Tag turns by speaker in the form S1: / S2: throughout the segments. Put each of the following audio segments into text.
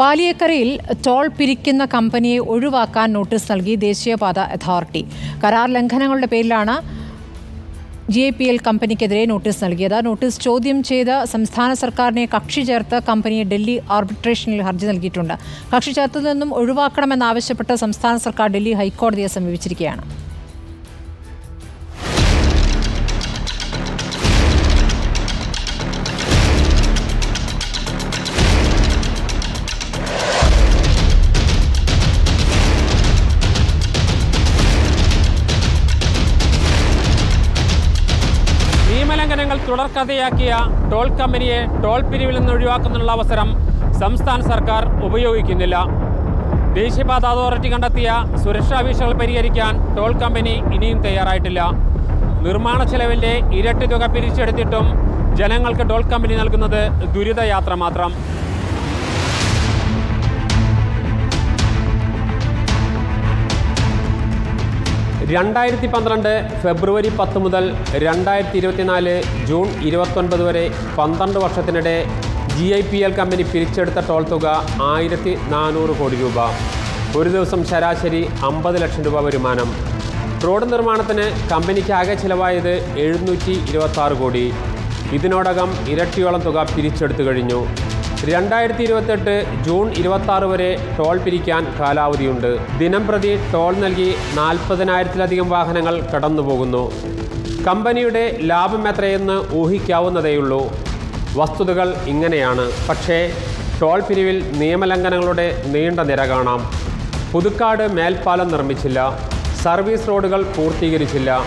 S1: പാലിയേക്കരയിൽ toll പിരിക്കുന്ന കമ്പനിയെ ഒഴിവാക്കാൻ notice നൽകി ദേശീയപാത അതോറിറ്റി. കരാർ ലംഘനങ്ങളുടെ പേരിലാണ് ജി എ പി എൽ കമ്പനിക്കെതിരെ നോട്ടീസ് നൽകിയത്. നോട്ടീസ് ചോദ്യം ചെയ്ത് സംസ്ഥാന സർക്കാരിനെ കക്ഷി ചേർത്ത് കമ്പനിയെ ഡൽഹി ആർബിട്രേഷനിൽ ഹർജി നൽകിയിട്ടുണ്ട്. കക്ഷി ചേർത്തിൽ നിന്നും ഒഴിവാക്കണമെന്നാവശ്യപ്പെട്ട് സംസ്ഥാന സർക്കാർ ഡൽഹി ഹൈക്കോടതിയെ സമീപിച്ചിരിക്കുകയാണ്.
S2: തുടർക്കഥയാക്കിയ ടോൾ കമ്പനിയെ ടോൾ പിരിവിൽ നിന്ന് ഒഴിവാക്കുന്നതിനുള്ള അവസരം സംസ്ഥാന സർക്കാർ ഉപയോഗിക്കുന്നില്ല. ദേശീയപാത അതോറിറ്റി കണ്ടെത്തിയ സുരക്ഷാ വീഴ്ചകൾ പരിഹരിക്കാൻ ടോൾ കമ്പനി ഇനിയും തയ്യാറായിട്ടില്ല. നിർമ്മാണ ചെലവിന്റെ ഇരട്ടി തുക പിരിച്ചെടുത്തിട്ടും ജനങ്ങൾക്ക് ടോൾ കമ്പനി നൽകുന്നത് ദുരിതയാത്ര മാത്രം. രണ്ടായിരത്തി പന്ത്രണ്ട് ഫെബ്രുവരി പത്ത് മുതൽ രണ്ടായിരത്തി ഇരുപത്തിനാല് ജൂൺ ഇരുപത്തൊൻപത് വരെ പന്ത്രണ്ട് വർഷത്തിനിടെ G I P L company പിരിച്ചെടുത്ത toll തുക ആയിരത്തി നാനൂറ് കോടി രൂപ. ഒരു ദിവസം ശരാശരി അമ്പത് ലക്ഷം രൂപ വരുമാനം. റോഡ് നിർമ്മാണത്തിന് കമ്പനിക്ക് ആകെ ചിലവായത് എഴുന്നൂറ്റി ഇരുപത്തി കോടി. ഇതിനോടകം ഇരട്ടിയോളം തുക പിരിച്ചെടുത്തു കഴിഞ്ഞു. രണ്ടായിരത്തി ഇരുപത്തെട്ട് ജൂൺ ഇരുപത്തി വരെ ടോൾ പിരിക്കാൻ കാലാവധിയുണ്ട്. ദിനം പ്രതി ടോൾ നൽകി നാൽപ്പതിനായിരത്തിലധികം വാഹനങ്ങൾ കടന്നുപോകുന്നു. കമ്പനിയുടെ ലാഭം എത്രയെന്ന് ഊഹിക്കാവുന്നതേയുള്ളൂ. വസ്തുതകൾ ഇങ്ങനെയാണ്. പക്ഷേ ടോൾ പിരിവിൽ നിയമലംഘനങ്ങളുടെ നീണ്ട നിര കാണാം. പുതുക്കാട് മേൽപ്പാലം നിർമ്മിച്ചില്ല. സർവീസ് റോഡുകൾ പൂർത്തീകരിച്ചില്ല.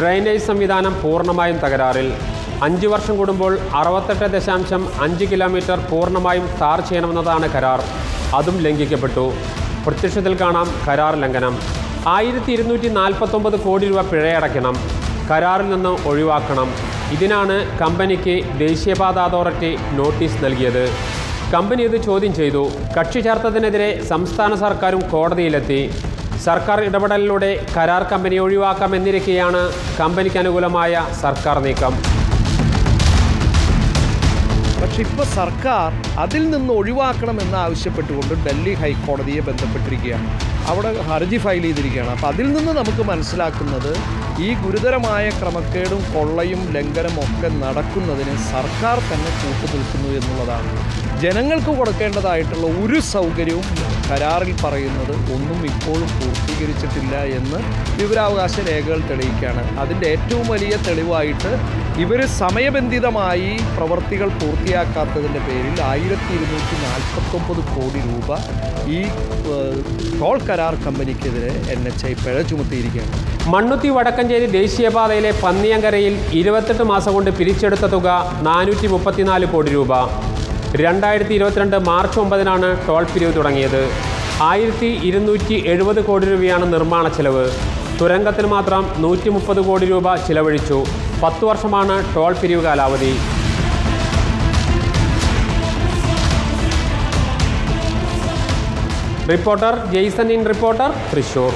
S2: ഡ്രെയിനേജ് സംവിധാനം പൂർണമായും തകരാറിൽ. അഞ്ച് വർഷം കൂടുമ്പോൾ അറുപത്തെട്ട് ദശാംശം അഞ്ച് കിലോമീറ്റർ പൂർണമായും ടാർ ചെയ്യണമെന്നതാണ് കരാർ. അതും ലംഘിക്കപ്പെട്ടു. പ്രത്യക്ഷത്തിൽ കാണാം കരാർ ലംഘനം. ആയിരത്തി ഇരുന്നൂറ്റി നാൽപ്പത്തൊമ്പത് കോടി രൂപ പിഴയടയ്ക്കണം. കരാറിൽ നിന്ന് ഒഴിവാക്കണം. ഇതിനാണ് കമ്പനിക്ക് ദേശീയപാത അതോറിറ്റി നോട്ടീസ് നൽകിയത്. കമ്പനി ഇത് ചോദ്യം ചെയ്തു. കക്ഷി ചേർത്തതിനെതിരെ സംസ്ഥാന സർക്കാരും കോടതിയിലെത്തി. സർക്കാർ ഇടപെടലിലൂടെ കരാർ കമ്പനി ഒഴിവാക്കാം ഒഴിവാക്കാമെന്നിരിക്കെയാണ് കമ്പനിക്ക് അനുകൂലമായ സർക്കാർ നീക്കം.
S3: പക്ഷെ ഇപ്പോൾ സർക്കാർ അതിൽ നിന്ന് ഒഴിവാക്കണമെന്ന് ആവശ്യപ്പെട്ടുകൊണ്ട് ഡൽഹി ഹൈക്കോടതിയെ ബന്ധപ്പെട്ടിരിക്കുകയാണ്. അവിടെ ഹർജി ഫയൽ ചെയ്തിരിക്കുകയാണ്. അപ്പോൾ അതിൽ നിന്ന് നമുക്ക് മനസ്സിലാക്കുന്നത് ഈ ഗുരുതരമായ ക്രമക്കേടും കൊള്ളയും ലംഘനം ഒക്കെ നടക്കുന്നതിന് സർക്കാർ തന്നെ കൂട്ടുനിൽക്കുന്നു എന്നുള്ളതാണ്. ജനങ്ങൾക്ക് കൊടുക്കേണ്ടതായിട്ടുള്ള ഒരു സൗകര്യവും കരാറിൽ പറയുന്നത് ഒന്നും ഇപ്പോഴും പൂർത്തീകരിച്ചിട്ടില്ല എന്ന് വിവരാവകാശ രേഖകൾ തെളിയിക്കുകയാണ്. അതിന്റെ ഏറ്റവും വലിയ തെളിവായിട്ട് ഇവർ സമയബന്ധിതമായി പ്രവർത്തികൾ പൂർത്തിയാക്കാത്തതിന്റെ പേരിൽ ആയിരത്തി ഇരുന്നൂറ്റി നാൽപ്പത്തൊമ്പത് കോടി രൂപ ഈ ടോൾ കരാർ കമ്പനിക്കെതിരെ എൻ എച്ച് ഐ പിഴ ചുമത്തിയിരിക്കുകയാണ്.
S2: മണ്ണുത്തി വടക്കഞ്ചേരി ദേശീയപാതയിലെ പന്നിയങ്കരയിൽ ഇരുപത്തെട്ട് മാസം കൊണ്ട് പിരിച്ചെടുത്ത തുക നാനൂറ്റി മുപ്പത്തിനാല് കോടി രൂപ. രണ്ടായിരത്തി ഇരുപത്തിരണ്ട് മാർച്ച് ഒമ്പതിനാണ് ടോൾ പിരിവ് തുടങ്ങിയത്. ആയിരത്തി ഇരുന്നൂറ്റി എഴുപത് കോടി രൂപയാണ് നിർമ്മാണ ചെലവ്. തുരങ്കത്തിന് മാത്രം നൂറ്റി മുപ്പത് കോടി രൂപ ചിലവഴിച്ചു. പത്ത് വർഷമാണ് ടോൾ പിരിവ് കാലാവധി. Reporter Jason in reporter Thrissur.